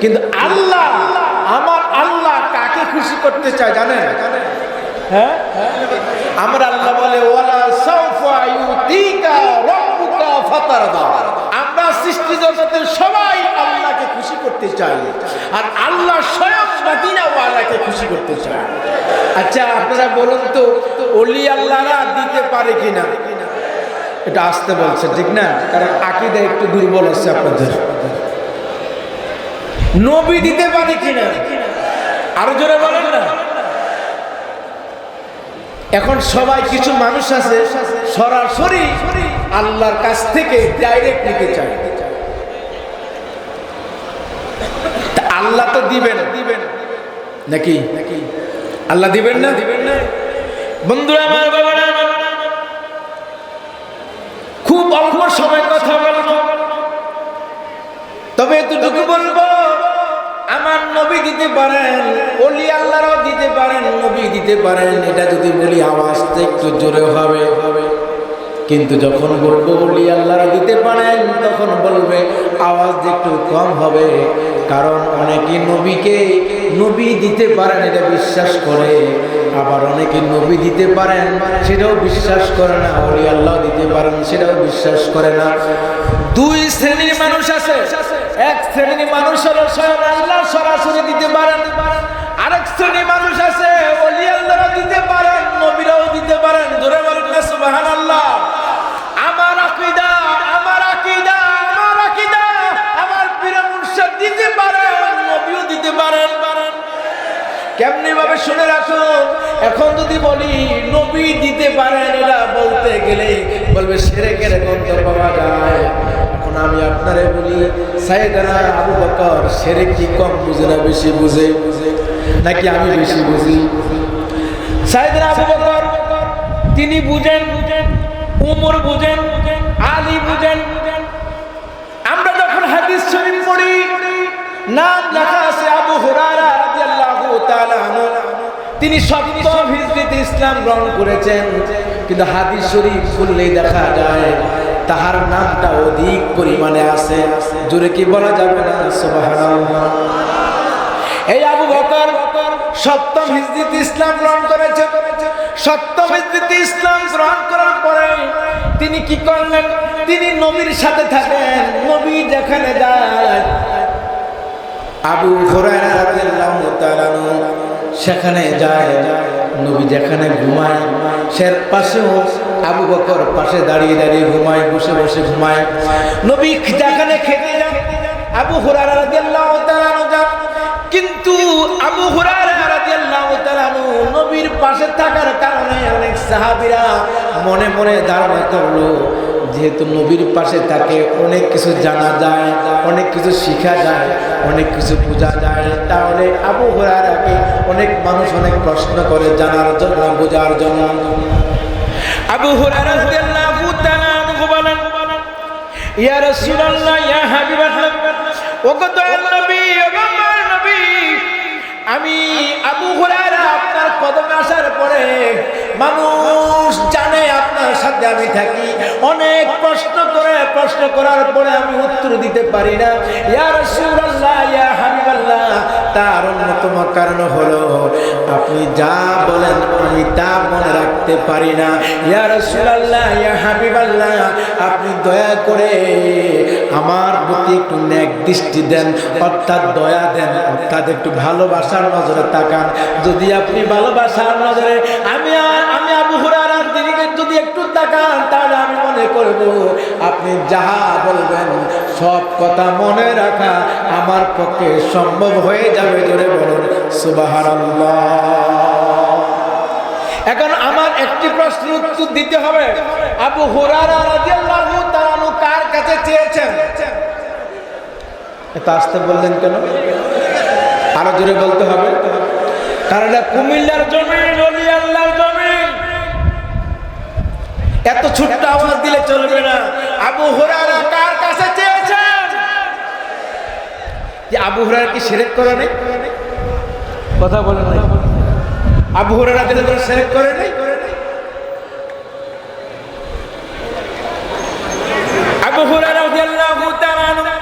কিন্তু আল্লাহ আমার আল্লাহ কাকে খুশি করতে চায় জানেন? হ্যাঁ? ওয়ালা সবাই খুশি করতে আর আল্লাহ খুশি করতে চায়। আচ্ছা আপনারা বলুন তো, অলি আল্লাহরা দিতে পারে কিনা? এটা আসতে বলছে, ঠিক না? কারণ আকিদা একটু দুর্বল আছে আপনাদের। নবী দিতে পারে কিনা? আরও জোরে বলেন না। এখন সবাই কিছু মানুষ আছে, সরাসরি আল্লাহর কাছ থেকে ডাইরেক্ট নিতে চায়। আল্লাহ তো দিবেন। দিবেন নাকি? নাকি আল্লাহ দিবেন না? দিবেন না বন্ধুরা, আমার বাবারা, খুব অল্প সময় কথা বলব। তবে এতটুকু বলব আমার নবী দিতে পারেন, অলি আল্লাহরাও দিতে পারেন, নবী দিতে পারেন, এটা যদি বলি আওয়াজটা একটু জোরে হবে। কিন্তু যখন বলব অলি আল্লাহরা দিতে পারেন, তখন বলবে আওয়াজ একটু কম হবে। কারণ অনেকে নবীকে নবী দিতে পারেন, এটা বিশ্বাস করে। আবার অনেকে নবী দিতে পারেন, সেটাও বিশ্বাস করে না। অলি আল্লাহ দিতে পারেন, সেটাও বিশ্বাস করে না। দুই শ্রেণির মানুষ আছে। এক শ্রেণির মানুষ হলো স্বয়ং আল্লাহ, সরাসরি দিতে পারেন। আরেক শ্রেণির মানুষ আছে অলি আল্লাহও দিতে পারেন, নবীরাও দিতে পারেন। ধরে বলেন না, সুবহানাল্লাহ। আমার আকীদা আমার আকীদা আমার আকীদা। আমার পীর মুর্শিদ দিতে পারেন, নবীও দিতে পারেন। কেমনি ভাবে শুনে রাখো, এখন যদি বলি নবী দিতে পারেন এটা বলতে গেলে বলবে সেরে কেড়ে গন্ধ পাওয়া যায়। আমি আপনারে বলি সাইদানা আবু বকর সেরে কি কম বুঝে না, বেশি বুঝে? বুঝে নাকি আমি বেশি বুঝি? সাইদানা আবু বকর, তিনি বুঝেন বুঝেন উমর বুঝেন বুঝেন আলী বুঝেন। বুঝেন আমরা যখন হাদিস শরীফ পড়ি, নাম লেখা আছে আবু হুরায়রা রাদিয়াল্লাহু তাআলা তিনি সপ্তম হিজরিতে ইসলাম গ্রহণ করেছেন, কিন্তু হাদিস শরীফ খুললেই দেখা যায় তাহার নামটা অধিক পরিমাণে আছে। জোরে কি বলা যাবে না? এই আবু বকর সপ্তম হিজরিতে ইসলাম গ্রহণ করেছে। সপ্তম হিজরিতে ইসলাম গ্রহণ করার পরে তিনি কি করলেন? তিনি নবীর সাথে থাকেন। নবী যেখানে যায়, আবু সেখানে যায়। নবী যেখানে ঘুমায় সের পাশেও আবু বকর পাশে দাঁড়িয়ে দাঁড়িয়ে ঘুমায়, বসে বসে ঘুমায়। নবী যেখানে খেতে যান, আবু হুরায়রা রাদিয়াল্লাহু কিন্তু আবু হুরায়রা নবীর পাশে থাকার কারণে অনেক সাহাবীরা মনে মনে ধারণা করল, যেহেতু নবীর পাশে থাকে, অনেক কিছু জানা যায়, অনেক কিছু শেখা যায়, অনেক কিছু বোঝা যায়। তাহলে আবু হুরায়রাকে অনেক মানুষ অনেক প্রশ্ন করে জানার জন্য, বোঝার জন্য। আবু আমি আবু হুরায়রা আপনার কদমে আসার পরে মানুষ জানে আপনার সাথে আমি থাকি। অনেক প্রশ্ন করে, প্রশ্ন করার পরে আমি উত্তর দিতে পারি না। ইয়া রাসূলুল্লাহ, ইয়া হাবিবাল্লাহ তার অন্যতম কারণ হলো, আপনি যা বলেন আমি তা মনে রাখতে পারি না। ইয়া সুলাল্লাহ ইয়া হাবিবাল্লাহ, আপনি দয়া করে আমার প্রতি একটু ন্যাক দৃষ্টি দেন, অর্থাৎ দয়া দেন, অর্থাৎ একটু ভালোবাসার নজরে তাকান। যদি আপনি ভালোবাসার নজরে, আমি আর- করব। আপনি যাহা বলবেন, সব কথা মনে রাখা আমার পক্ষে সম্ভব হয়ে যাবে জোরে বলুন, সুবহানাল্লাহ। এখন আমার একটি প্রশ্নের উত্তর দিতে হবে। আবু হুরারা কার কাছে চেয়েছেন? এটা আসতে বললেন কেন? আরও জোরে বলতে হবে। কারণ কুমিল্লার অলি আল্লাহর জমিন। এত ছোট্ট আওয়াজ দিলে চলবে না। আবু হুরারা কার কাছে চেয়েছেন? যে আবু হুরারা কি শিরক করে নাই? কথা বলেন নাই। আবু হুরারা দিলে করে শিরক করে নাই? আবু হুরারা রাদিয়াল্লাহু তাআলা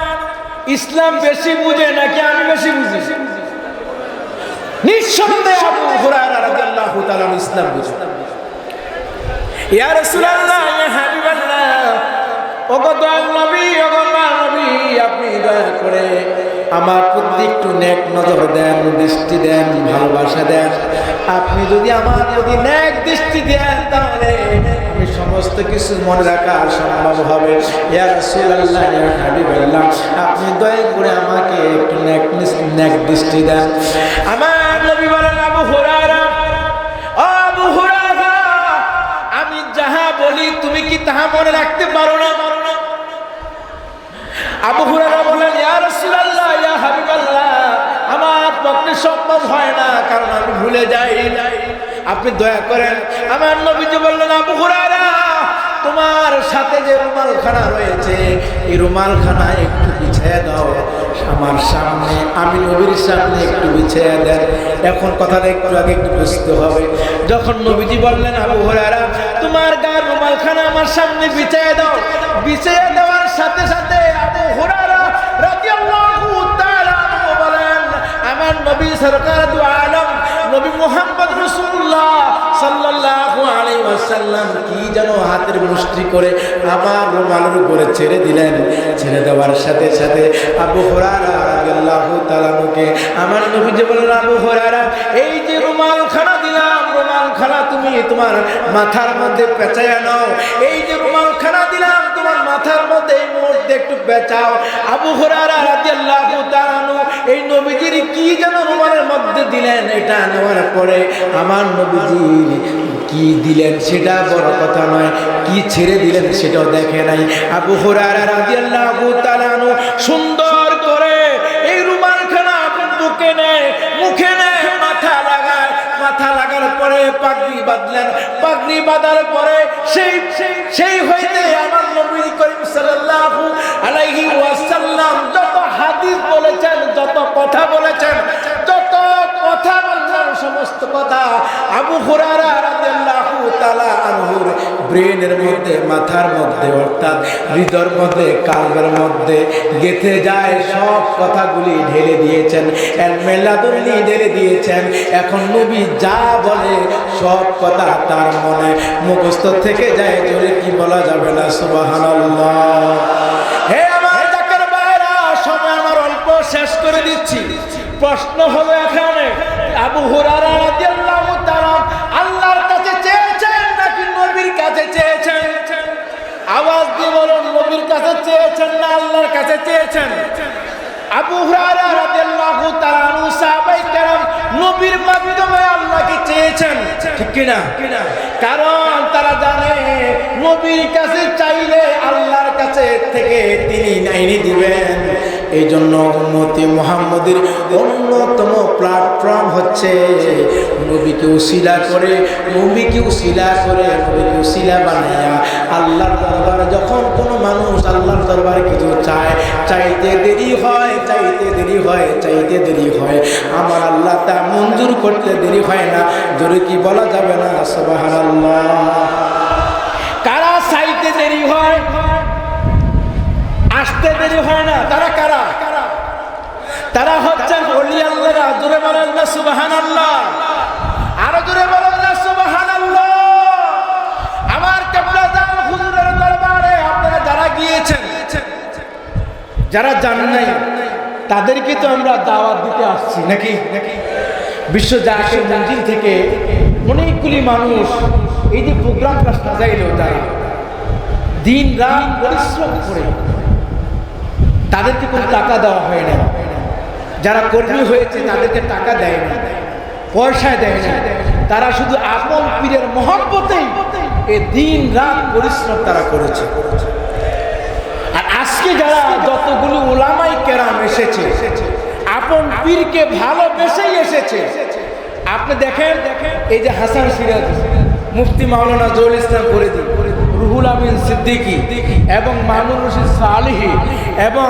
ইসলাম বেশি বুঝে নাকি আমি বেশি বুঝি? নিঃসন্দেহে আবু হুরায়রা রাদিয়াল্লাহু তাআলা ইসলাম বুঝে। আপনি দয়া করে আমার প্রতি একটু নেক নজর দেন, দৃষ্টি দেন, ভালোবাসা দেন। আপনি যদি আমার প্রতি নেক দৃষ্টি দেন, তাহলে সমস্ত কিছু মনে রাখা সম্ভব হবে। আপনি দয়া করে আমাকে একটু নেক দৃষ্টি দেন। আমার নবী বলেন, আবু তাহা মনে রাখতে পারো না। আবু হুরায়রা বলেন আমার পক্ষে সম্ভব হয় না, কারণ আমি ভুলে যাই আপনি দয়া করেন। আমার নবীজি বললেন, আবু হুরায়রা, তোমার সাথে যে রুমালখানা রয়েছে, এই রুমালখানা একটু বিছিয়ে দাও। আমার সামনে, আমি নবীর সামনে একটু বিছিয়ে দেন। এখন কথাটা একটু আগে একটু বুঝতে হবে। যখন নবীজি বললেন, আবু হুরায়রা, তোমার গার রুমালখানা আমার সামনে বিছিয়ে দাও। বিছিয়ে দেওয়ার সাথে সাথে আবু হুরায়রা রাদিয়াল্লাহু তাআলা বলেন, আমার নবী সরকার দু আলম, নবী মুহাম্মদ রাসূলুল্লাহ সাল্লাল্লাহু আলাইহি ওয়াসাল্লাম কি যেন হাতের মুষ্টি করে আমার রুমালের উপরে ছেড়ে দিলেন। ছেড়ে দেওয়ার সাথে সাথে আবু হুরায়রা রাদিয়াল্লাহু তাআলা মুকে আমার নবী যে বললেন আবু হুরায়রা, এই যে রুমাল খানা তুমি তোমার মাথার মধ্যে পেঁচাইয়া নাও। এই যে রুমাল খানা দিলাম, তোমার মাথার মধ্যে এই মুহূর্তে একটু পেঁচাও। আবু আনহু, এই নবীজির কি যেন রুমালের মধ্যে দিলেন, এটা নেওয়ার পরে আমার নবীজির কি দিলেন সেটা বড় কথা নয়, কি ছেড়ে দিলেন সেটাও দেখে নাই। আবু হুরায়রা রাদিয়াল্লাহু সুন্দর পরে পাগড়ি বাঁধলেন। পাগড়ি বাঁধার পরে সেই সেই- হইতে আমার নবী করিম সাল্লাল্লাহু আলাইহি ওয়াসাল্লাম যত হাদিস বলেছেন, যত কথা বলছেন সমস্ত কথা আবু আনহুর ব্রেনের মধ্যে, মাথার মধ্যে, অর্থাৎ হৃদয়ের মধ্যে, কালবের মধ্যে গেথে যায়, সব কথাগুলি ঢেলে দিয়েছেন মেলাদুল্লি ঢেলে দিয়েছেন। এখন নবী যা বলে সব কথা তার মনে মুখস্থ থেকে যায়, জোরে কি বলা যাবে না? সুবহানাল্লাহ। হে আমার জাকের বাইরা সময় আমার অল্প শেষ করে দিচ্ছি। প্রশ্ন হলো এখানে আবু হুরারা রাদিয়াল্লাহু তাআলা আল্লাহর কাছে চেয়েছেন নাকি নবীর কাছে চেয়েছেন? আওয়াজ দিয়ে বলুন, নবীর কাছে চেয়েছেন না আল্লাহর কাছে চেয়েছেন? আবু হুরায়রা রাদিয়াল্লাহু তাআলা আনহু সাহাবায়ে কেরাম নবীর মাধ্যমে আল্লাহকে চেয়েছেন। ঠিক কি না কারণ তারা জানে, নবীর কাছে চাইলে আল্লাহর কাছে থেকে তিনি নাইনি দিবেন। এই জন্য উন্নতি মোহাম্মদের অন্যতম প্ল্যাটফর্ম হচ্ছে নবীকে উশিলা করে, নবীকে উশিলা করে, নবীকে উশিলা বানাইয়া আল্লাহর দরবারে যখন কোনো মানুষ আল্লাহর দরবারে কিছু চায়, চাইতে দেরি হয়, চাইতে দেরি হয়, চাইতে দেরি হয়। আমার আল্লাহ তা মঞ্জুর করতে দেরি হয় না জোরে কি বলা যাবে না? সুবহানাল্লাহ। কারা চাইতে দেরি হয়? আসতে দেরি হয় না। তারা কারা? তারা হচ্ছেন অলি আল্লাহরা জোরে বলেন না সুবাহান আল্লাহ আরও জোরে বলেন না সুবাহান আমার কেবলা হুজুরের দরবারে আপনারা যারা গিয়েছেন, যারা জান নাই, তাদেরকে তো আমরা দাওয়াত দিতে আসছি, নাকি? নাকি বিশ্ব জাকের মঞ্জিল থেকে অনেকগুলি মানুষ এই যে প্রোগ্রামটা সাজাইলো যারা দিন রাত পরিশ্রম করে। তাদেরকে কোনো টাকা দেওয়া হয় না। যারা কর্মী হয়েছে, তাদেরকে টাকা দেয় না। পয়সা দেয় না। তারা শুধু আপন পীরের মহব্বতেই এ দিন রাত পরিশ্রম তারা করেছে। আর আজকে যারা যতগুলি ওলামাই কেরাম এসেছে, আপন পীরকে ভালোবেসেই এসেছে। আপনি দেখেন দেখেন, এই যে হাসান সিরাজ, মুফতি মাওলানা জহুল ইসলাম করে দিন। রুহুল আমিন সিদ্দিকী এবং মামুন রশিদ সালিহি এবং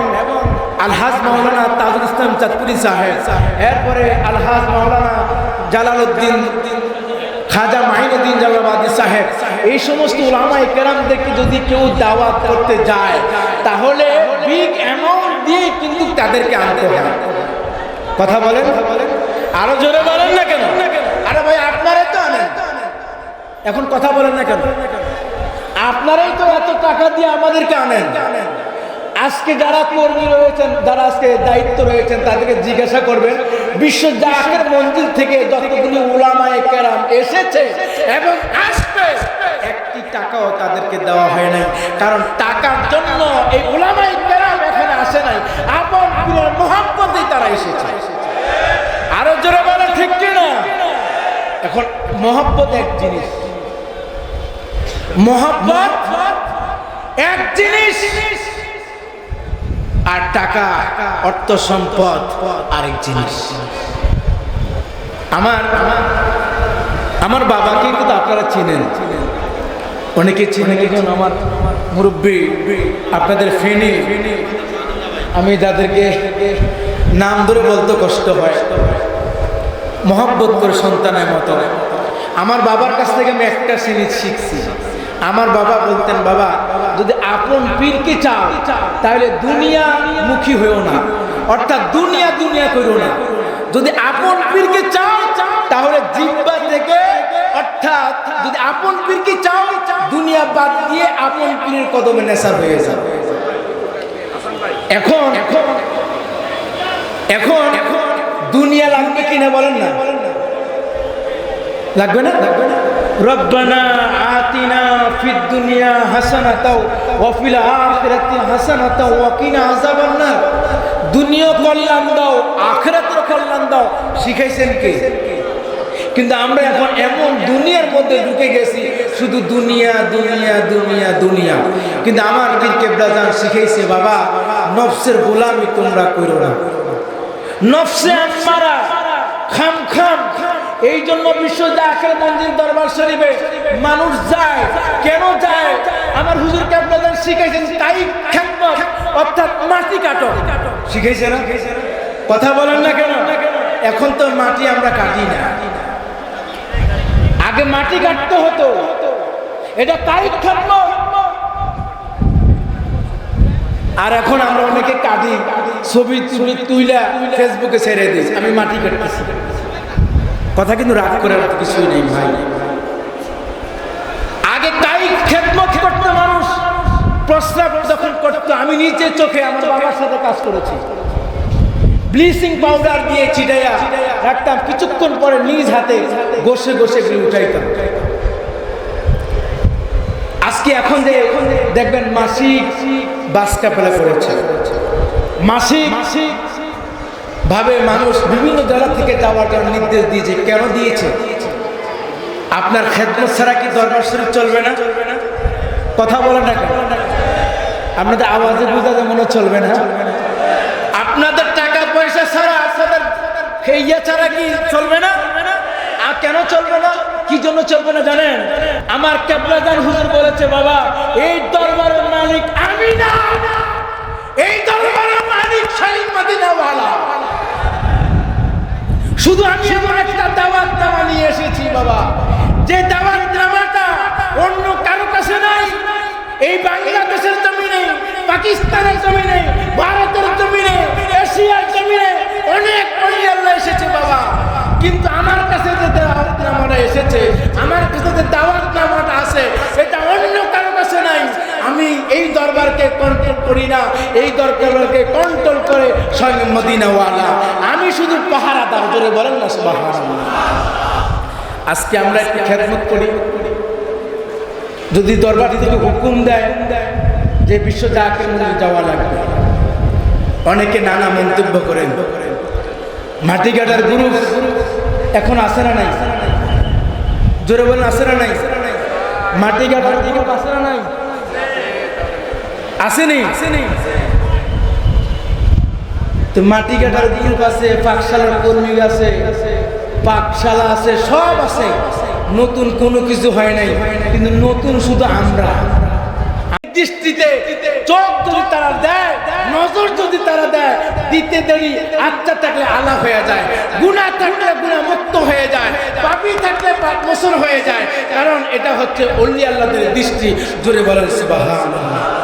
আলহাজ মাওলানা তাজুল ইসলাম চাঁদপুরি সাহেব। এরপরে আলহাজ মাওলানা জালালউদ্দিন খাজা মাহিনুদ্দিন জালাবাদী সাহেব। এই সমস্ত ওলামাই কেরামদেরকে যদি কেউ দাওয়াত করতে যায়, তাহলে বিগ অ্যামাউন্ট দিয়েই কিন্তু তাদেরকে আনতে হয়। কথা বলেন? আরও জোরে বলেন না কেন? আরে ভাই আপনারাই তো আনেন। এখন কথা বলেন না কেন? আপনারাই তো এত টাকা দিয়ে আমাদেরকে আনেন। আজকে যারা কর্মী রয়েছেন, যারা আজকে দায়িত্ব রয়েছেন, তাদেরকে জিজ্ঞাসা করবেন, বিশ্ব জাকের মন্দির থেকে যতগুলি উলামায়ে কেরাম এসেছে এবং আসবে, একটি টাকাও তাদেরকে দেওয়া হয় নাই। কারণ টাকার জন্য এই উলামায়ে কেরাম এখানে আসে নাই। আপন প্রিয় মোহাম্মতেই তারা এসেছে। আরও জোরে বলে ঠিক কিনা? এখন মহব্বত এক জিনিস। মহব্বত, এক জিনিস আর টাকা, অর্থ সম্পদ আরেক জিনিস। আমার আমার বাবাকে কিন্তু আপনারা চিনেন। অনেকে চিনেন একজন আমার মুরব্বী, আপনাদের ফেনি। আমি যাদেরকে নাম ধরে বলতে কষ্ট হয়, মহব্বত করে সন্তানের মতো। আমার বাবার কাছ থেকে আমি একটা জিনিস শিখছি। আমার বাবা বলতেন, বাবা, যদি আপন পীরকে চাও, তাহলে দুনিয়া মুখী হয়েও না। অর্থাৎ দুনিয়া দুনিয়া করো না। যদি আপন পীরকে চাও, তাহলে জিব্বা থেকে, অর্থাৎ যদি আপন পীরকে চাও, দুনিয়া বাদ দিয়ে আপন পীরের কদমে নেশা হয়ে যাবে। এখন এখন এখন দুনিয়া লাগবে কিনা বলেন না লাগবে না? লাগবে না? রব্বানা আতিনা ফিদ দুনিয়া হাসানাতাও ওয়া ফিল আখিরাতি হাসানাতাও ওয়া কিনা আযাবান নার দুনিয়া কল্যাণ দাও, আখিরাতের কল্যাণ দাও। শিখাইছেন কে? কিন্তু আমরা এখন এমন দুনিয়ার মধ্যে ঢুকে গেছি, শুধু দুনিয়া দুনিয়া দুনিয়া দুনিয়া। কিন্তু আমার পীর কেবলাজান শিখাইছে, বাবা, নফসের গোলামি তোমরা করো না। নফসে আম্মারা খাম খাম এই জন্য বিশ্ব জাকের মন্দির দরবার শরীফে মানুষ যায়। কেন যায়? আমার হুজুর আপনাদের শিখাইছেন? তাই অর্থাৎ মাটি কাটো। শিখাইছে না? কথা বলেন না কেন? এখন তো মাটি আমরা কাটি না। আগে মাটি কাটতে হতো। এটা তাই খেদমত। আর এখন আমরা অনেকে কাটি ছবি তুইলা ফেসবুকে ছেড়ে দিই। আমি মাটি কাটতেছি। কথা কিন্তু রাগ করে কিছুই নেই ভাই। আগে তাই খেদমত করতো মানুষ, প্রস্রাব যখন করতো, আমি নিজে চোখে আমার বাবার সাথে কাজ করেছি। ব্লিচিং পাউডার দিয়ে চিটাইয়া রাখতাম, কিছুক্ষণ পরে নিজ হাতে বসে এগুলি উঠাইতাম। আজকে এখন যে দেখবেন মাসিক বাস কাপড়ে পড়েছে। মাসিক মাসিক ভাবে মানুষ বিভিন্ন জায়গা থেকে যাওয়ার জন্য নির্দেশ দিয়েছে। কেন দিয়েছে? আপনার খেদমত ছাড়া কি দরবার শরীফ চলবে না? কথা বলে না কেন? আপনাদের আওয়াজে বোঝা যায় মনে চলবে না। আপনাদের টাকা পয়সা ছাড়া আপনাদের ইয়ে ছাড়া কি চলবে না? আর কেন চলবে না? কি জন্য চলবে না জানেন? আমার কেবলাদার হুজুর বলেছে, বাবা, এই দরবারের মালিক আমি না। এই দরবারের শুধু আমি এমন একটা দাওয়াত নামা নিয়ে এসেছি, বাবা। যে দাওয়াত নামাটা অন্য কারও কাছে নাই, এই বাংলাদেশের জমিনে, পাকিস্তানের জমিনে, ভারতের জমিনে, এশিয়ার জমিনে অনেক অলি আল্লাহ এসেছে, বাবা। কিন্তু আমার কাছে যে দাওয়াত নামাটা এসেছে। আমার কাছে যে দাওয়াত নামাটা আছে অন্য কারও কাছে নাই। আমি এই দরবারকে কন্ট্রোল করি না, এই দরবারকে কন্ট্রোল করে স্বয়ং মদিনাওয়ালা। আমি শুধু বলেন না, সুবহানাল্লাহ। আজকে আমরা একটু খেদমত করি। যদি দরবারটি থেকে হুকুম দেয় যে বিশ্ব জাকের মধ্যে যাওয়া লাগবে। অনেকে নানা মন্তব্য করেন। মাটি কাটার গুরু এখন আসে না নাই? জোরে বলেন আসে না নাই? মাটি কাটার আসে না নাই? আসেনি? তো মাটি কাটার গ্রুপ আছে? পাকশালার কর্মী আছে, পাকশালা আছে, সব আছে। নতুন কোনো কিছু হয় নাই, কিন্তু নতুন শুধু আমরা। দৃষ্টিতে চোখ যদি তারা দেয়, নজর যদি তারা দেয়, দিতে দেরি, আত্মা থাকলে আলা হয়ে যায় গুণা থাকলে গুণা মুক্ত হয়ে যায়, পাপি থাকলে পাপ মোচন হয়ে যায়। কারণ এটা হচ্ছে অলি আল্লাহদের দৃষ্টি। জোরে বলেন সুবহানাল্লাহ।